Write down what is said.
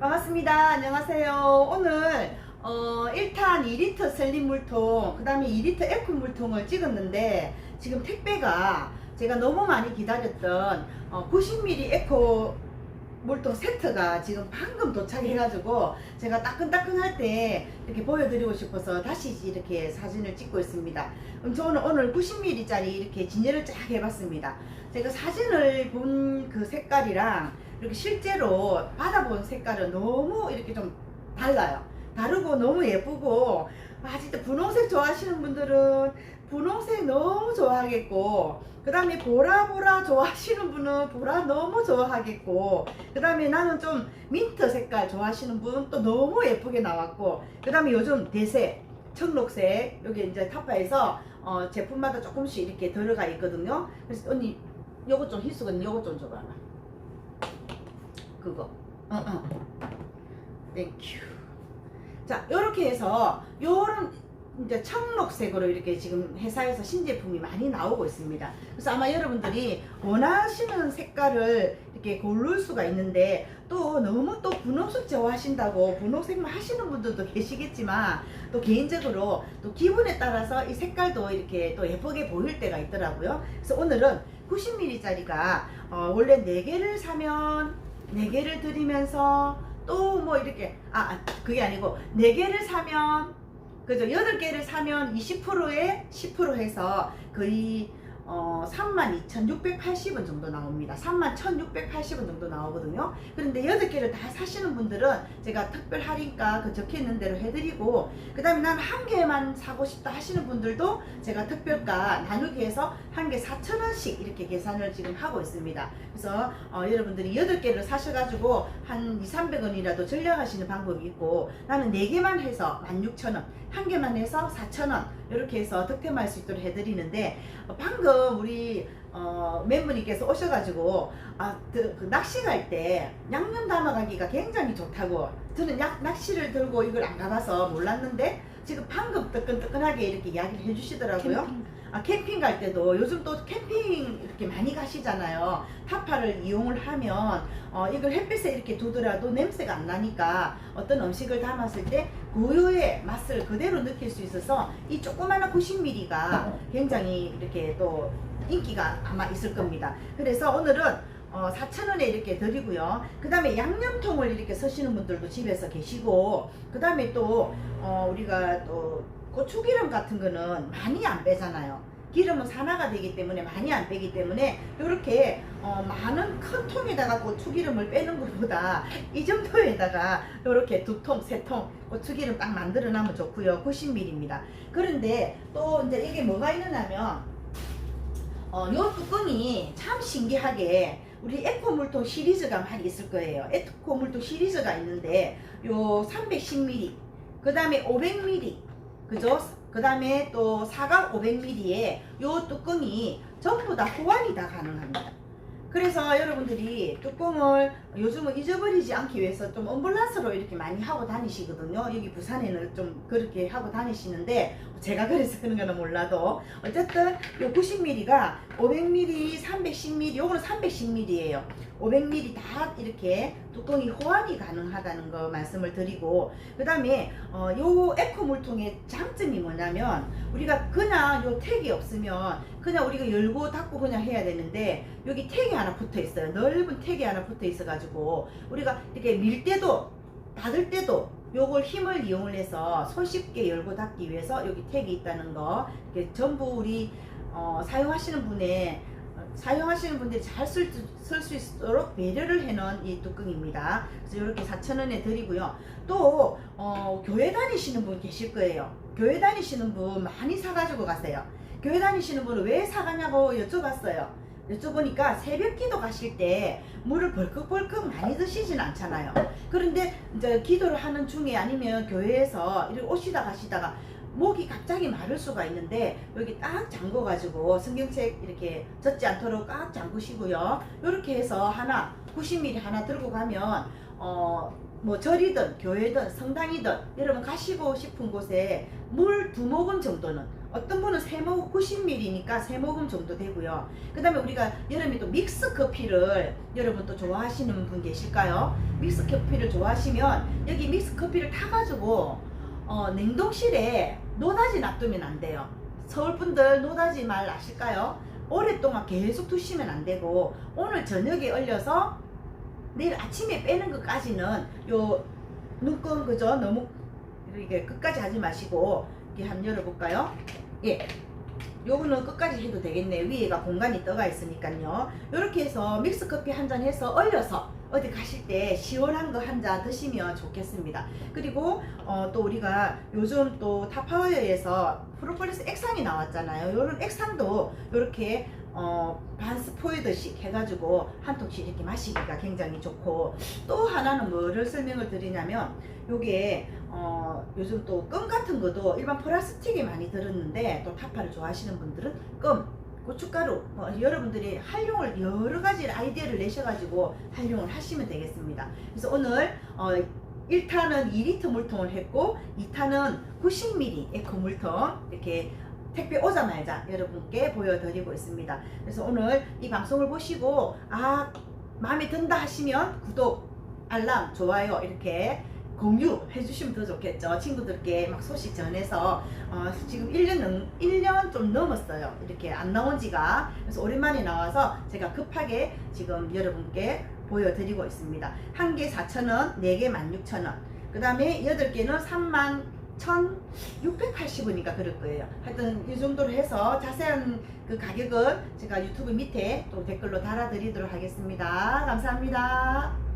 반갑습니다. 안녕하세요. 오늘 어, 1탄 2리터 슬림 물통, 그 다음에 2리터 에코 물통을 찍었는데 지금 택배가 제가 너무 많이 기다렸던 어, 90ml 에코 물통 세트가 지금 방금 도착해가지고 제가 따끈따끈할 때 이렇게 보여드리고 싶어서 다시 이렇게 사진을 찍고 있습니다. 그럼 저는 오늘 90ml짜리 이렇게 진열을 쫙 해봤습니다. 제가 사진을 본 그 색깔이랑 이렇게 실제로 받아본 색깔은 너무 이렇게 좀 달라요. 다르고 너무 예쁘고 아 진짜 분홍색 좋아하시는 분들은 분홍색 너무 좋아하겠고 그 다음에 보라보라 좋아하시는 분은 보라 너무 좋아하겠고 그 다음에 나는 좀 민트 색깔 좋아하시는 분 또 너무 예쁘게 나왔고 그 다음에 요즘 대세 청록색 여기 이제 타파에서 어, 제품마다 조금씩 이렇게 들어가 있거든요 그래서 언니 요거 좀 희수건 요거 좀 줘봐라 그거 응응 땡큐 자 요렇게 해서 요런 이제 청록색으로 이렇게 지금 회사에서 신제품이 많이 나오고 있습니다. 그래서 아마 여러분들이 원하시는 색깔을 이렇게 고를 수가 있는데 또 너무 또 분홍색 좋아하신다고 분홍색만 하시는 분들도 계시겠지만 또 개인적으로 또 기분에 따라서 이 색깔도 이렇게 또 예쁘게 보일 때가 있더라고요. 그래서 오늘은 90ml짜리가 어 원래 4개를 사면 4개를 드리면서 또 뭐 이렇게 아 아, 그게 아니고 4개를 사면 그죠? 8개를 사면 20%에 10% 해서 거의 어, 32,680원 정도 나옵니다. 31,680원 정도 나오거든요. 그런데 8개를 다 사시는 분들은 제가 특별 할인가 그 적혀 있는 대로 해드리고, 그 다음에 난 한 개만 사고 싶다 하시는 분들도 제가 특별가 나누기 해서 한 개 4,000원씩 이렇게 계산을 지금 하고 있습니다. 그래서 어, 여러분들이 8개를 사셔가지고 한 2, 300원이라도 절약하시는 방법이 있고, 나는 4개만 해서 16,000원, 한 개만 해서 4,000원, 이렇게 해서 득템할 수 있도록 해드리는데, 어, 방금 우리 어, 멤버님께서 오셔가지고 아, 그, 그 낚시 갈 때 양념 담아가기가 굉장히 좋다고 저는 약, 낚시를 들고 이걸 안 가봐서 몰랐는데 지금 방금 뜨끈뜨끈하게 이렇게 이야기를 해주시더라고요. 아, 캠핑 갈 때도 요즘 또 캠핑 이렇게 많이 가시잖아요. 타파를 이용을 하면 어, 이걸 햇빛에 이렇게 두더라도 냄새가 안 나니까 어떤 음식을 담았을 때 고유의 맛을 그대로 느낄 수 있어서 이 조그마한 90ml가 굉장히 이렇게 또 인기가 아마 있을 겁니다. 그래서 오늘은 어, 4,000원에 이렇게 드리고요. 그 다음에 양념통을 이렇게 쓰시는 분들도 집에서 계시고, 그 다음에 또, 어, 우리가 또 고추기름 같은 거는 많이 안 빼잖아요. 기름은 산화가 되기 때문에 많이 안 빼기 때문에 이렇게 어, 많은 큰 통에다가 고추기름을 빼는 것보다 이 정도에다가 이렇게 두 통, 세 통 고추기름 딱 만들어 놔면 좋고요. 90ml입니다. 그런데 또 이제 이게 뭐가 있느냐면 어, 요 뚜껑이 참 신기하게 우리 에코 물통 시리즈가 많이 있을 거예요. 에코 물통 시리즈가 있는데 요 310ml, 그 다음에 500ml, 그죠? 그 다음에 또 사각 500ml에 요 뚜껑이 전부 다 호환이 다 가능합니다. 그래서 여러분들이 뚜껑을 요즘은 잊어버리지 않기 위해서 좀 엄블란스로 이렇게 많이 하고 다니시거든요. 여기 부산에는 좀 그렇게 하고 다니시는데 제가 그래서 그런 거는 몰라도 어쨌든 요 90ml가 500ml, 310ml, 요거는 310ml예요. 500ml 다 이렇게 뚜껑이 호환이 가능하다는 거 말씀을 드리고 그 다음에 어, 요 에코 물통의 장점이 뭐냐면 우리가 그냥 요 택이 없으면 그냥 우리가 열고 닫고 그냥 해야 되는데 여기 택이 하나 붙어 있어요. 넓은 택이 하나 붙어 있어 가지고 우리가 이렇게 밀 때도 닫을 때도 요걸 힘을 이용을 해서 손쉽게 열고 닫기 위해서 여기 택이 있다는 거 전부 우리 어, 사용하시는 분의 어, 사용하시는 분들이 잘쓸수 있도록 배려를 해놓은 이 뚜껑입니다. 그래서 이렇게 4,000원에 드리고요. 또 어, 교회 다니시는 분 계실 거예요. 교회 다니시는 분 많이 사가지고 가세요. 교회 다니시는 분은 왜 사가냐고 여쭤봤어요. 여쭤보니까 새벽 기도 가실 때 물을 벌컥벌컥 많이 드시진 않잖아요. 그런데 이제 기도를 하는 중에 아니면 교회에서 이렇게 오시다 가시다가 목이 갑자기 마를 수가 있는데 여기 딱 잠궈 가지고 성경책 이렇게 젖지 않도록 꽉 잠그시고요. 이렇게 해서 하나 90ml 하나 들고 가면 어 뭐 절이든 교회든 성당이든 여러분 가시고 싶은 곳에 물 두 모금 정도는 어떤 분은 세모금 90ml니까 세모금 정도 되고요. 그 다음에 우리가 여름에 또 믹스 커피를 여러분 또 좋아하시는 분 계실까요? 믹스 커피를 좋아하시면 여기 믹스 커피를 타가지고 어, 냉동실에 노다지 놔두면 안 돼요. 서울 분들 노다지 말 아실까요? 오랫동안 계속 두시면 안 되고 오늘 저녁에 얼려서 내일 아침에 빼는 것까지는 요 눈금 그죠? 너무 이렇게 끝까지 하지 마시고 이렇게 한번 열어볼까요? 예. 요거는 끝까지 해도 되겠네. 위에가 공간이 떠가 있으니까요. 이렇게 해서 믹스 커피 한 잔 해서 얼려서 어디 가실 때 시원한 거 한 잔 드시면 좋겠습니다. 그리고 어, 또 우리가 요즘 또 타파워에서 프로폴리스 액상이 나왔잖아요. 요런 액상도 이렇게 어, 반 스포이드씩 해가지고 한 통씩 이렇게 마시기가 굉장히 좋고 또 하나는 뭐를 설명을 드리냐면 요게 어, 요즘 또 껌 같은 것도 일반 플라스틱에 많이 들었는데 또 타파를 좋아하시는 분들은 껌 고춧가루 어, 여러분들이 활용을 여러 가지 아이디어를 내셔가지고 활용을 하시면 되겠습니다. 그래서 오늘 어, 1타는 2리터 물통을 했고 2타는 90ml 에코 물통 이렇게 택배 오자마자 여러분께 보여드리고 있습니다. 그래서 오늘 이 방송을 보시고 아 마음에 든다 하시면 구독, 알람, 좋아요 이렇게 공유해 주시면 더 좋겠죠. 친구들께 막 소식 전해서 어, 지금 1년, 넘- 1년 좀 넘었어요. 이렇게 안 나온 지가. 그래서 오랜만에 나와서 제가 급하게 지금 여러분께 보여드리고 있습니다. 한 개 4,000원, 네 개 16,000원. 그 다음에 8개는 3만 1,680원인가 그럴 거예요. 하여튼 이 정도로 해서 자세한 그 가격은 제가 유튜브 밑에 또 댓글로 달아드리도록 하겠습니다. 감사합니다.